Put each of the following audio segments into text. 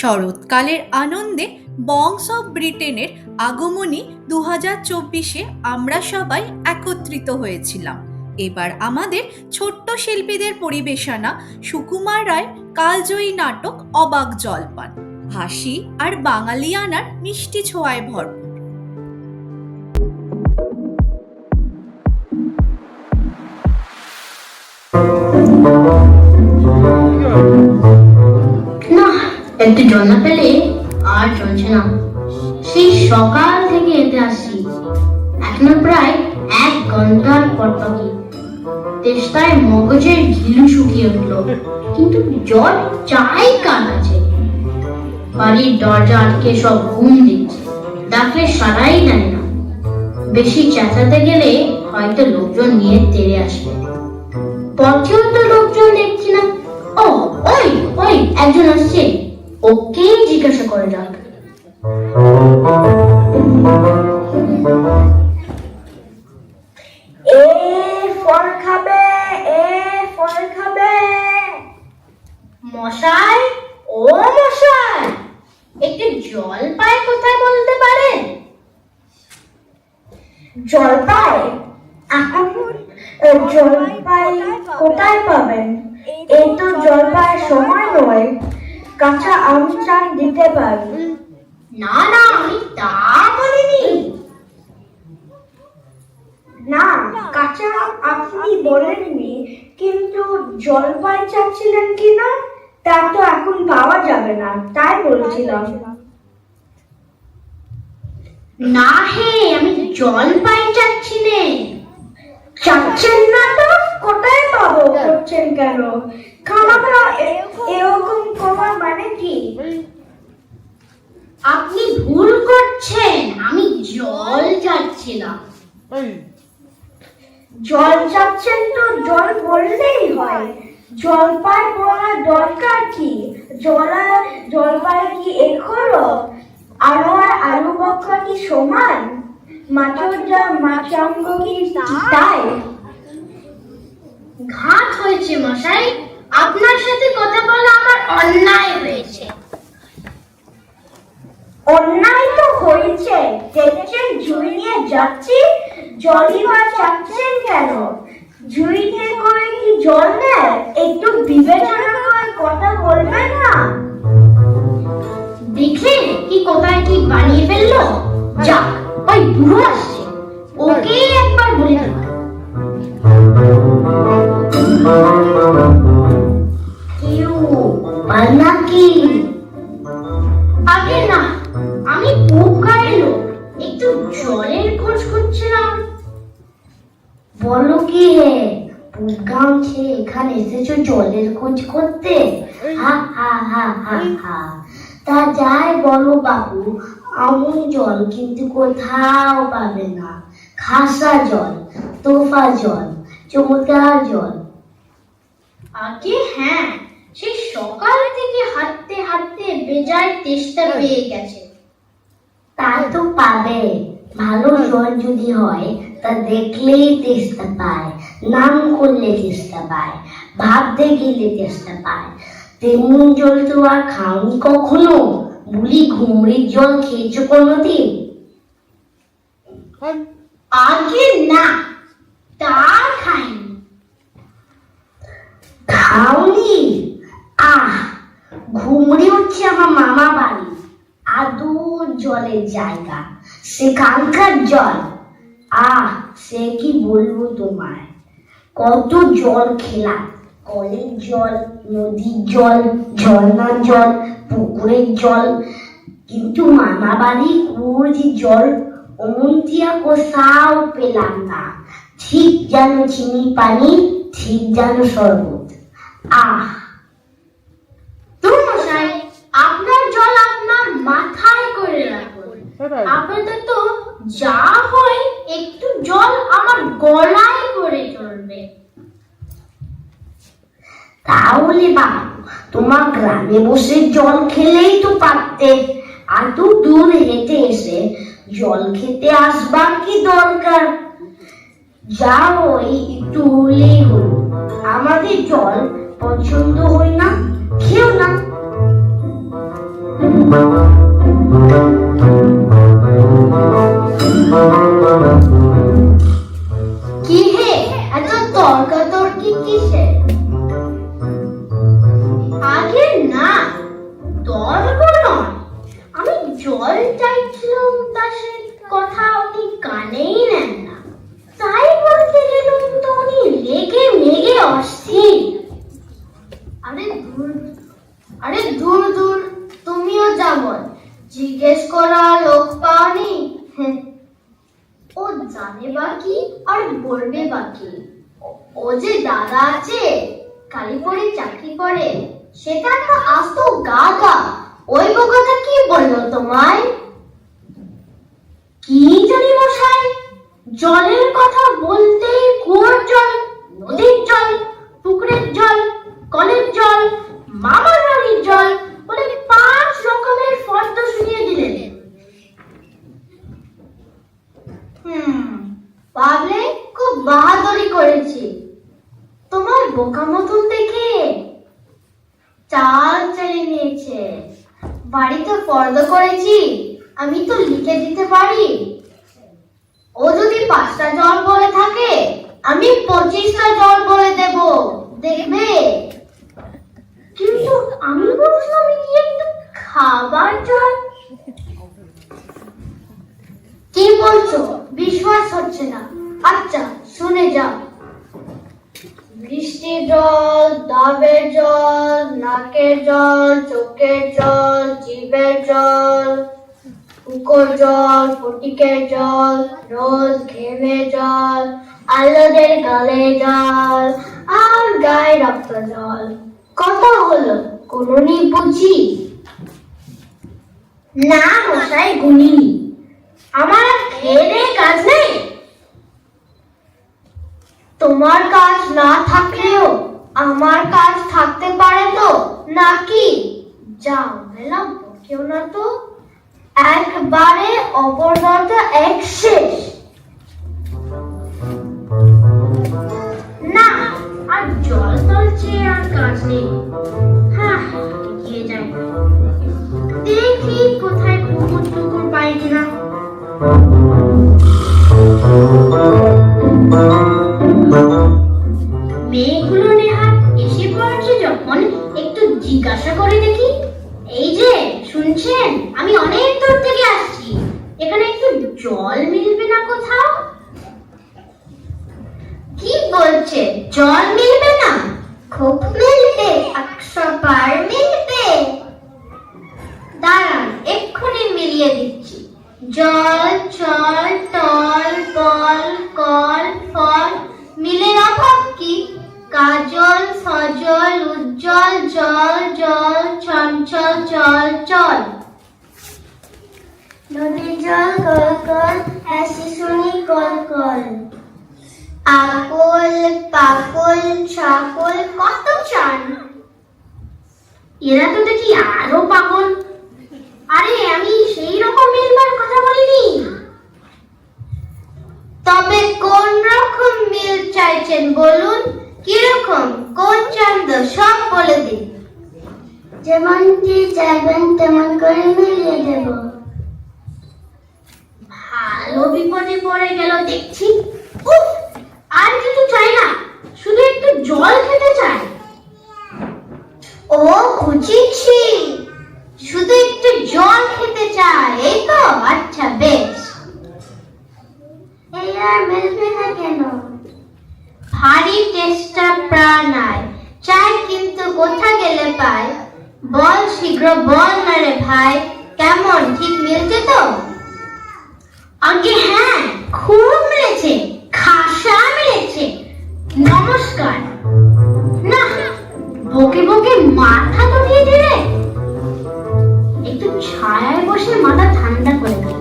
শরৎকালের আনন্দে বংশ অফ ব্রিটেনের আগমনী দু হাজার চব্বিশে আমরা সবাই একত্রিত হয়েছিলাম। এবার আমাদের ছোট্ট শিল্পীদের পরিবেশনা সুকুমার রায় কালজয়ী নাটক অবাক জলপান। হাসি আর বাঙালিয়ানার মিষ্টি ছোঁয়ায় ভরপুর। না একটু জল পেলে আর চলছে না। সেই সকাল থেকে এতে আসছি। এখনও প্রায় এক ঘণ্টার পর পাখি তেষ্টায় মগজের ঘিলু শুকিয়ে উঠল। কিন্তু জল চাই কার আছে বাড়ির দরজা আটকে সব ঘুম দিচ্ছে। ডাকলে সারাই নেয় না। বেশি চেঁচাতে গেলে হয়তো লোকজন নিয়ে তেড়ে আসবে। পথেও তো লোকজন দেখছি না। ও, ওই ওই, একজন আসছে। ওকেই জিজ্ঞাসা করে যাক। এ ফল খাবে, এ ফল খাবে। মশাই, ও মশাই, একটু জল পায় কোথায় বলতে পারেন জলপাই জলপাই কোথায় পাবেন? এই তো জলপাইয়ের সময় নয়। কাঁচা চান দিতে পারি। না না আমি তা বলিনি। না কাঁচা আম আপনি বলেননি কিন্তু জলপাই চাচ্ছিলেন কি না তা তো এখন পাওয়া যাবে না তাই বলছিলাম। না হে আমি জল পাই চাচ্ছি নে। চাচ্ছেন না তো? কোথায় পাবো? করছেন কেন? খামাখা এ- আপনি ভুল করছেন আমি জল চাচ্ছিলাম। জল চাচ্ছেন তো জল বললেই হয়। জলপাই বলার দরকার কি? জলা জলপাই কি এক হলো আলু আর আলু বকরা কি সমান? মাছের যা মাচাঙ্গ কি তাই? ঘাট হয়েছে মশাই। আপনার সাথে কথা বলা আমার অন্যায় হয়েছে। অন্যায় তো হয়েছে। দেখছেন? জুই নিয়ে যাচ্ছি, জলই বা চাচ্ছেন কেন? জুই নিয়ে করে কি জল নেয়? একটু বিবেচনা করে কথা বলবেন না। দেখলেন কি কোথায় কি বানিয়ে ফেলল? যাক, ওই বুড়ো আসছে। ওকে একবার বলে দিন কেউ নাকি? আগে না। আমি পোকার লোক একটু জলের খোঁজ করছিলাম বলো কি হে ছেড়ে এখানে এসেছ জলের খোঁজ করতে? হা হা হা হা হা। তা যাই বলো বাবু জল কিন্তু কোথাও পাবে না। খাসা জল তোফা জল চমৎকার জল। আগে হ্যাঁ সেই সকাল থেকে হাঁটতে হাঁটতে বেজায় তেষ্টা পেয়ে গেছে। তা তো পাবে। ভালো জল যদি হয় তা দেখলেই তেষ্টা পায় নাম করলে তেষ্টা পায় ভাবতে গেলে তেষ্টা পায়। তেমন জল তো আর খাওনি কখনো? বুলি ঘুমড়ির জল খেয়েছো কোনোদিন? আগে না তা খাইনি। খাওনি? আহ ঘুমড়ি হচ্ছে আমার মামা বাড়ি জলের জায়গা। সেখানকার জল। আহ, সে কি বলব তোমায়? কত জল খেলাম। কলের জল, নদীর জল, ঝর্ণার জল, পুকুরের জল। কিন্তু মামা বাড়ি কুয়োর যে জল, অমন্তিয়া কোথাও পেলাম না। ঠিক যেন চিনি পানি, ঠিক যেন শরবত। আহ তুমি মশাই আপনার জল আপনার মাথায় করে রাখুন আপাতত যা হয় একটু জল আমার গলায় করে চলবে। তাহলে বাবু, তোমার গ্রামে বসে জল খেলেই তো পারতে। এত দূর হেঁটে এসে জল খেতে আসবার কি দরকার? যা ওই একটু হলেই হলো আমাদের জল পছন্দ হয় না, খেও না। কি হে এত তর্কাতর্কি তোমায়? কি জানি মশাই? জলের কথা বলতেই কুয়োর জল নদীর জল পুকুরের জল কলের জল মামার বাড়ির জল বলে পাঁচ রকমের ফর্দ শুনিয়ে দিলেন হুম পাবলে খুব বাহাদুরি করেছি তোমার বোকা মতন দেখে চাল চেয়ে নিয়েছে বাড়িতে ফর্দ করেছি আমি তো লিখে দিতে পারি ও যদি পাঁচটা জল বলে থাকে আমি পঁচিশটা জল বলে দেব দেখবে কিন্তু আমি বলছিলাম কি একটু খাবার জল কি বলছো বিশ্বাস হচ্ছে না আচ্ছা শুনে যাও বৃষ্টির জল ডাবের জল নাকের জল চোখের জল জিভের জল পুকুর জল ফটিকের জল, রোজ ঘেমে জল, আলোদের গালে জল, আর গায়ে রক্ত জল। কত হলো, কোননি বুঝি? না, মশাই, গুনিনি। আমার আর খেয়ে দেয়ে কাজ নেই তোমার কাজ না থাকলেও আমার কাজ থাকতে পারে তো? নাকি? যাও মেলাম কেউ না তো। একবারে অপরদরটা এক শেষ। না, আর জল তল চেয়ে আর কাজ নেই। হ্যাঁ গিয়ে কোথায় পুকুর টুকুর পাই কিনা। মেয়েগুলো নেহাত এসে পড়েছে যখন একটু জিজ্ঞাসা করে দেখি। এই যে, শুনছেন? আমি অনেক দূর থেকে আসছি। এখানে একটু জল মিলবে না কোথাও? কি বলছে? জল মিলবে না? খুব মিলবে, একশো বার মিলবে। দাঁড়ান, এক্ষুনি মিলিয়ে দিচ্ছি। জল চল টল বল, কল, ফল কাজল সজল উজ্জ্বল জল জল চঞ্চল চল চল। নদী জল কল কল হাসি শুনি কল কল। আকল পাকল ছাকল কত চান। এরা তো দেখি আরও পাগল। আরে আমি সেই রকম মিলবার কথা বলিনি। তবে কোন রকম মিল চাইছেন বলুন? কীরকম? কোন চন্দ সব বলে দিন। যেমনটি চাইবেন তেমন করে মিলিয়ে দেব। ভালো বিপদে পড়ে গেল দেখছি। উফ আর কিছু চাই না শুধু একটু জল খেতে চাই। ও বুঝেছি শুধু একটু জল খেতে চায় এই তো আচ্ছা বেশ এই আর মিলবে না কেন ভারী টেস্টা প্রাণ আয় চাই কিন্তু কোথা গেলে পায় শীঘ্র বল না ভাই। কেমন? ঠিক মিলছে তো? আগে হ্যাঁ খুব মিলেছে খাসা মিলেছে নমস্কার। না, বকে বকে মাথা তো দিয়ে দিলে একটু ছায়ায় বসে মাথা ঠান্ডা করে নাও।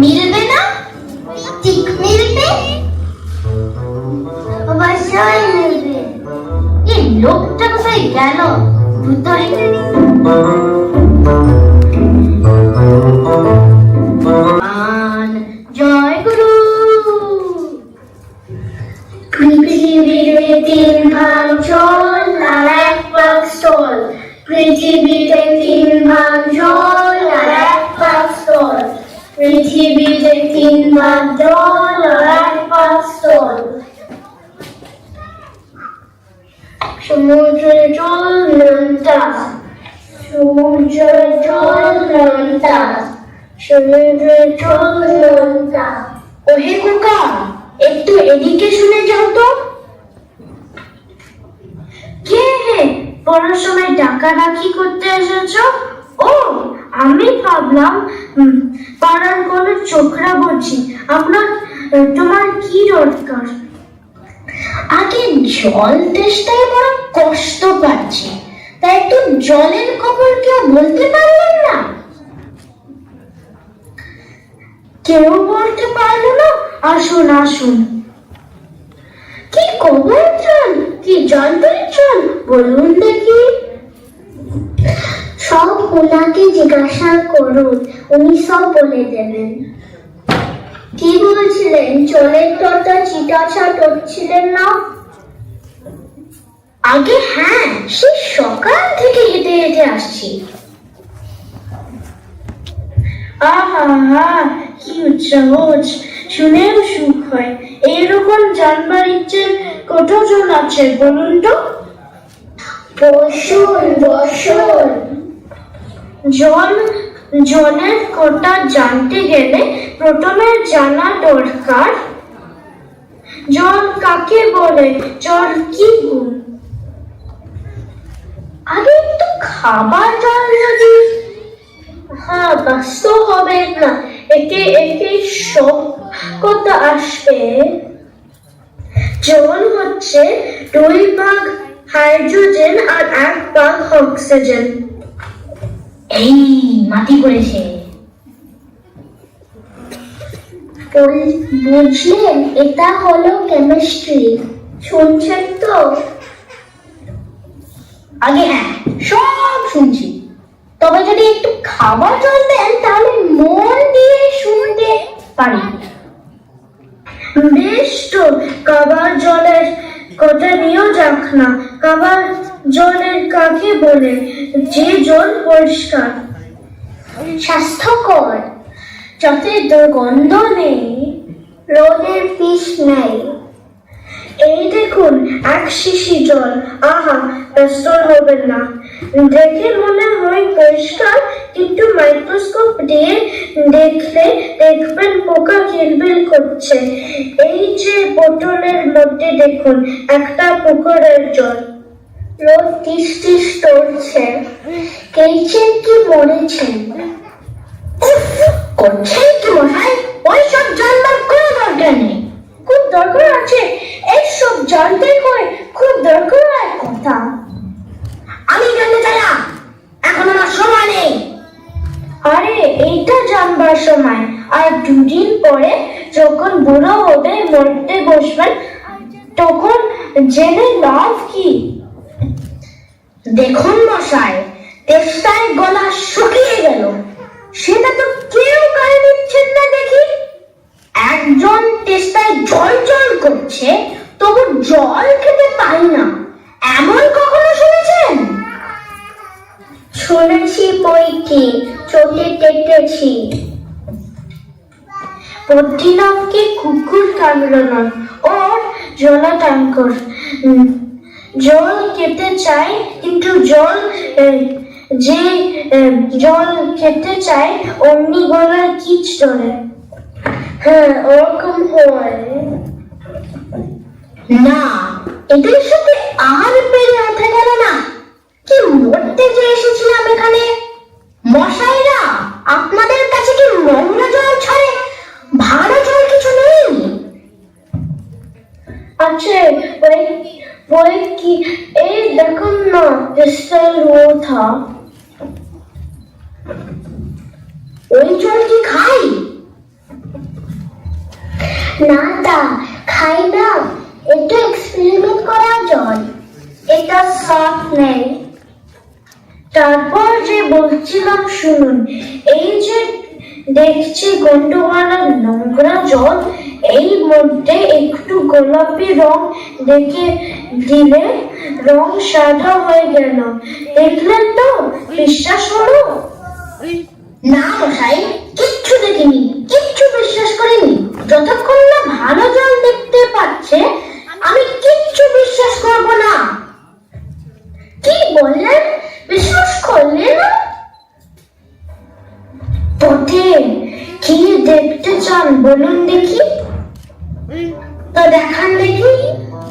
মিলবে না? ঠিক মিলবে? অবশ্যই মিলবে। এই লোকটা কোথায় গেল? জয় গুরু। পৃথিবীতে তিন ভাগ জল আর এক ভাগ স্থল। তিন ভাগ জল আর এক ভাগ স্থল। তিন ভাগ জল সমুদ্রের জল নোনতা সমুদ্রের জল নোনতা সমুদ্রের জল নোনতা ওহে খোকা একটু এদিকে শুনে যাও তো। কে হে পড়ার সময় ডাকাডাকি করতে এসেছ? ও আমি ভাবলাম পাড়ার কোনো চোখরা বলছি। আহ, তোমার কি দরকার? আগে জল তেষ্টায় বড় কষ্ট পাচ্ছি। তাই একটু জলের খবর কেউ বলতে পারলেন না। কেউ বলতে পারল না? আসুন আসুন। কি কবর জল? কি জল জল? বলুন দেখি। সব ওনাকে জিজ্ঞাসা করুন, উনি সব বলে দেবেন। কি বলছিলেন? জলের তরটা চিটা হচ্ছিলেন না? আগে হ্যাঁ সে সকাল থেকে হেঁটে হেঁটে আসছি। আহা হা কি উৎসাহ শুনেও সুখ হয়। এইরকম জানবার ইচ্ছে কতজন আছে বলুন তো? বসুন বসুন। জল জলের কোটা জানতে গেলে প্রথমে জানা দরকার? জল কাকে বলে? জল কি গুণ? আগে একটু খাবার জল যদি। হ্যাঁ ব্যস্ত হবে না। একে একে সব কথা আসবে। জল হচ্ছে দুই ভাগ হাইড্রোজেন আর এক ভাগ অক্সিজেন। এই, মাটি করেছে বল- বুঝলেন, এটা হলো কেমিস্ট্রি শুনছেন তো? আগে হ্যাঁ সব শুনছি। তবে যদি একটু খাবার জল দেন, তাহলে মন দিয়ে শুনতে পারি। বেশ তো কাবার জলের কথা নিয়েও যাক না। কাবার জলের কাকে বলে? যে জল পরিষ্কার, স্বাস্থ্যকর। যাতে দুর্গন্ধ নেই। রোদের পিস নেই। এই দেখুন এক শিশি জল। আহা ব্যস্ত হবেন না। দেখে মনে হয় পরিষ্কার কিন্তু মাইক্রোস্কোপ দিয়ে দেখলে দেখবেন পোকা কিলবিল করছে। এই যে বোতলের মধ্যে দেখুন একটা পুকুরের জল। রোদ টিস টিস টরছে কেইছেন কি মরেছেন করছেন কি মশাই ওইসব জানবার কোনো দরকার নেই। খুব দরকার আছে। এইসব জানতে হয় খুব দরকার আর কথা। আমি জানতে চাই না এখন আমার সময় নেই। আরে, এইটা জানবার সময়। আর দুদিন পরে যখন বুড়ো হবে মরতে বসবেন, তখন জেনে লাভ কি? দেখুন মশাই, তেষ্টায় গলা শুকিয়ে গেল সেটা তো কেউ গায়ে দিচ্ছেন না দেখি একজন তেষ্টায় জল জল করছে তবু জল খেতে পাই না এমন কখনো শুনেছেন শুনেছি বইটি চোখে দেখেছি বদ্রীনাথকে কুকুর ও ওর জলা খেতে চায় কিন্তু জল যে জল খেতে চায় অমনি গলায় কিচ ধরে। হ্যাঁ ওরকম হয়। না এদের সাথে আর পেরে ওঠা গেল না কি মরতে যে এসেছিলাম এখানে মশাইরা আপনাদের কাছে কি নোংরা জল ছাড়ে ভালো জল কিছু নেই আছে ওই ওই কি এই দেখুন না ক্রিস্টাল ওঠা ওই জল কি খাই না তা খাই না এটা এক্সপেরিমেন্ট করা জল এটা সাফ নেই তারপর যে বলছিলাম শুনুন এই যে দেখছি গন্ডওয়ালা নোংরা জল। এই মধ্যে একটু গোলাপি রং দেখে দিলে রং সাদা হয়ে গেল। দেখলেন তো বিশ্বাস হলো? না মশাই, কিচ্ছু দেখিনি, কিচ্ছু বিশ্বাস করিনি। যতক্ষণ না ভালো জল দেখতে পাচ্ছে, আমি কিচ্ছু বিশ্বাস করব না। কি বললেন? বিশ্বাস করলে না? পথে কি দেখতে চান বলুন দেখি? তা দেখান দেখি।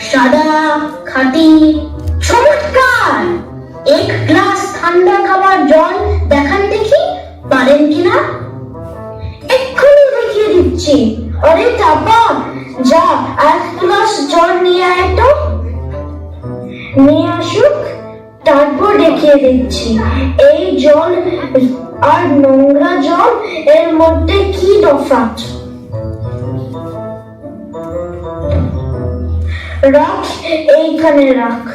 সাদা, খাঁটি, চমৎকার। এক গ্লাস ঠান্ডা খাবার জল দেখান দেখি, পারেন কিনা? এক্ষুনি দেখিয়ে দিচ্ছি। আরে চাপা, যা, এক গ্লাস জল নিয়ে আয় তো। নিয়ে আসুক, তারপর দেখিয়ে দিচ্ছি। এই জল আর নোংরা জল এর মধ্যে কি তফাৎ রাখ, এইখানে রাখ।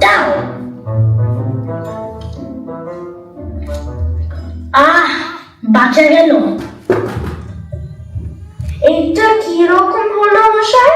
দাও। আহ, বাঁচা গেল। এটা কি রকম হলো মশাই?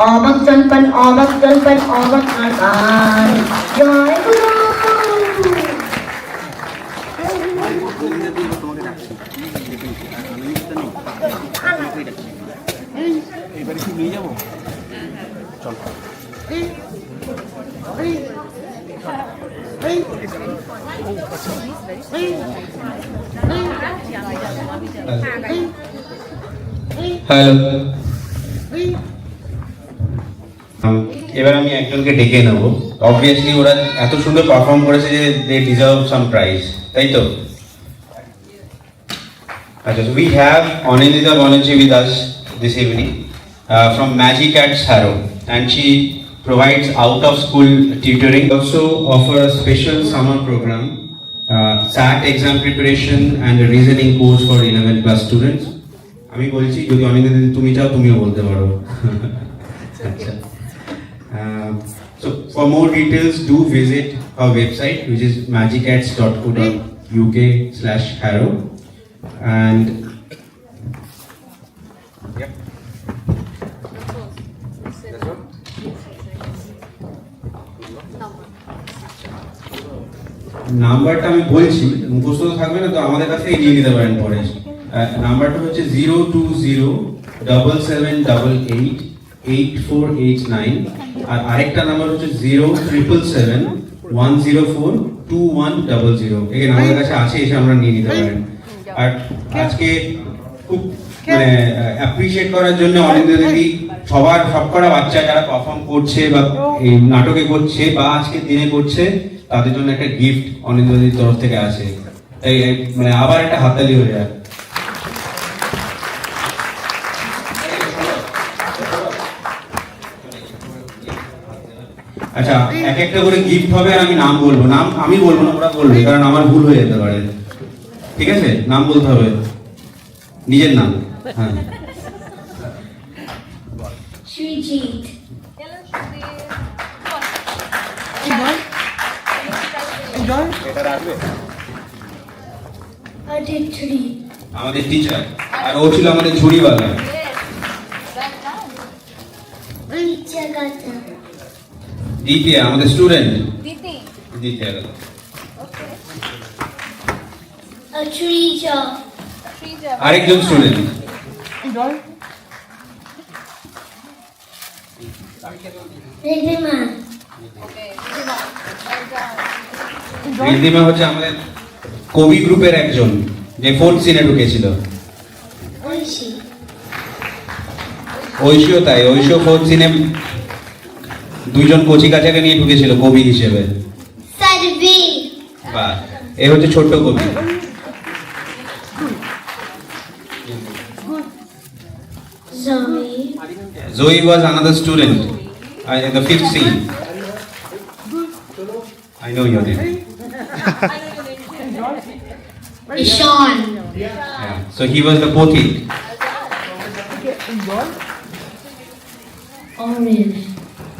অবাক জলপান অবাক জলপান অবাক জলপান জয় গুরু এবারে কি নিয়ে যাব চল হ্যালো এবার আমি একজনকে ডেকে নেব অবভিয়াসলি ওরা এত সুন্দর পারফর্ম করেছে যে দে ডিজার্ভ সাম প্রাইজ তাই তো আচ্ছা have Anindita Banerjee with us this evening uh, from Magic at Harrow and she provides out of school tutoring also offer a special summer program uh, SAT exam preparation and a reasoning course for 11 plus students আমি বলছি যদি অনিন্দিতা তুমি চাও তুমিও বলতে পারো আচ্ছা Um, so for more details do visit our website which is magicats.co.uk slash harrow and yep. নাম্বারটা আমি বলছি মুখস্থ তো থাকবে না তো আমাদের কাছ থেকে নিয়ে নিতে পারেন পরে আহ, নাম্বারটা হচ্ছে zero two zero double seven double eight আর আরেকটা নাম্বার হচ্ছে zero triple seven one zero four two one double zero এখানে আমাদের কাছে আছে, এসে আমরা নিয়ে নিতে পারেন। আর আজকে খুব মানে অ্যাপ্রিসিয়েট করার জন্য অনিন্দ দিদি সবার সবকটা বাচ্চা যারা পারফর্ম করছে বা এই নাটকে করছে বা আজকের দিনে করছে, তাদের জন্য একটা গিফট অনিন্দ দিদির তরফ থেকে আছে। এই মানে আবার একটা হাততালি হয়ে যায়। আচ্ছা এক একটা করে গিফট হবে আর আমি নাম বলব। নাম আমি বলব না ওরা বলবে কারণ আমার ভুল হয়ে যেতে পারে। ঠিক আছে? নাম বলতে হবে। নিজের নাম। হ্যাঁ। আমাদের টিচার আর ও ছিল আমাদের ঝুড়িওয়ালা। আমাদের স্টুডেন্ট গেল। আরেকজন স্টুডেন্ট রিদ্ধিমা হচ্ছে আমাদের কবি গ্রুপের একজন যে ফোর্থ সিনে ঢুকেছিল। ঐশী। ঐশীও তাই ঐশীও ফোর্থ সিনে দুইজন কচি কাচাকে নিয়ে ঢুকেছিল কবি হিসেবে সার্ভি এ হচ্ছে ছোট্ট কবি Zoe. Was another student uh, in the fifth scene. I know your name. Ishan. Yeah. So he was the pothik. Orange.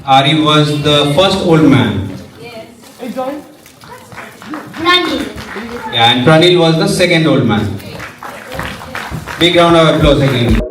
Ari was the first old man. Yes. Pranil. Yeah, and Pranil was the second old man. Big round of applause again.